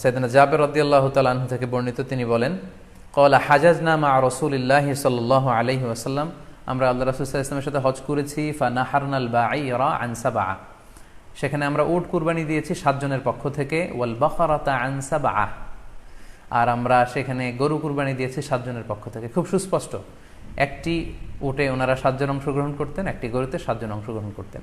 সৈদানা জাবের রদিয়াল্লাহ তালাহ থেকে বর্ণিত তিনি বলেন, কলা হাজাজ নামা রসুলিল্লাহ সাল্লাহ আলহি আসাল্লাম আমরা আল্লাহ রসুল্লাহ সাথে হজ করেছি ফা নাহারনাল বা আইরা আনসাবা সেখানে আমরা উট কুরবানি দিয়েছি সাতজনের পক্ষ থেকে, ওয়াল বখরাতা আনসাবা আর আমরা সেখানে গরু কুরবানি দিয়েছি সাতজনের পক্ষ থেকে। খুব সুস্পষ্ট। একটি উটে ওনারা সাতজন অংশগ্রহণ করতেন, একটি গরুতে সাতজন অংশগ্রহণ করতেন।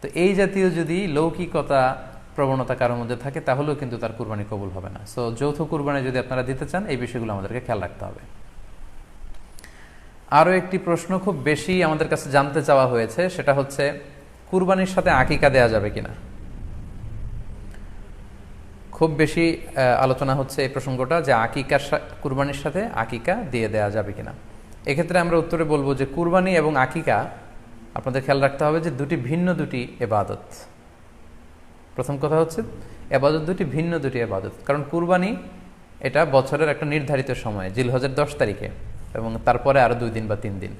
তো এই জাতীয় যদি লৌকিকতা প্রবণতা কারোর মধ্যে থাকে, তাহলেও কিন্তু তার কুরবানি কবুল হবে না। সো যৌথ কুরবানি যদি আপনারা দিতে চান, এই বিষয়গুলো আমাদেরকে খেয়াল রাখতে হবে। আরও একটি প্রশ্ন খুব বেশি আমাদের কাছে জানতে চাওয়া হয়েছে, সেটা হচ্ছে, কুরবানির সাথে আকিকা দেয়া যাবে কিনা? খুব বেশি আলোচনা হচ্ছে এই প্রসঙ্গটা যে আকিকার কুরবানির সাথে আকিকা দিয়ে দেয়া যাবে কিনা। এক্ষেত্রে আমরা উত্তরে বলব যে কুরবানি এবং আকিকা আপনাদের খেয়াল রাখতে হবে যে দুটি ভিন্ন দুটি এবাদত। প্রথম কথা হচ্ছে, এবাদত দুটি ভিন্ন দুটি এবাদত। কারণ কুরবানি এটা বছরের একটা নির্ধারিত সময় জিলহজের দশ তারিখে, এবং তারপরে আরও দুই দিন বা তিন দিন।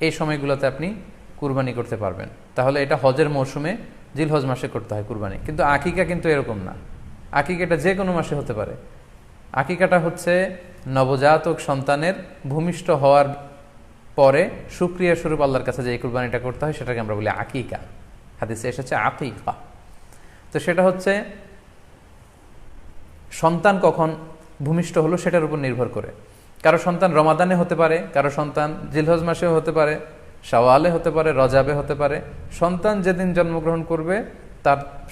এই সময়গুলোতে আপনি কুরবানি করতে পারবেন। তাহলে এটা হজের মৌসুমে জিলহজ মাসে করতে হয় কুরবানি। কিন্তু আকিকা কিন্তু এরকম না। আকিকাটা যে কোনো মাসে হতে পারে। আকিকাটা হচ্ছে নবজাতক সন্তানের ভূমিষ্ঠ হওয়ার পরে সুক্রিয়া স্বরূপ আল্লাহর কাছে যে এই কুরবানিটা করতে হয়, সেটাকে আমরা বলি আকিকা। হাদিসে এসেছে আকিকা। তো সেটা হচ্ছে, সন্তান কখন ভূমিষ্ঠ হলো সেটার উপর নির্ভর করে। কারও সন্তান রমাদানে হতে পারে, কারও সন্তান জিলহজ মাসেও হতে পারে, শাওয়ালে হতে পারে, রজাবে হতে পারে। সন্তান যেদিন জন্মগ্রহণ করবে, তার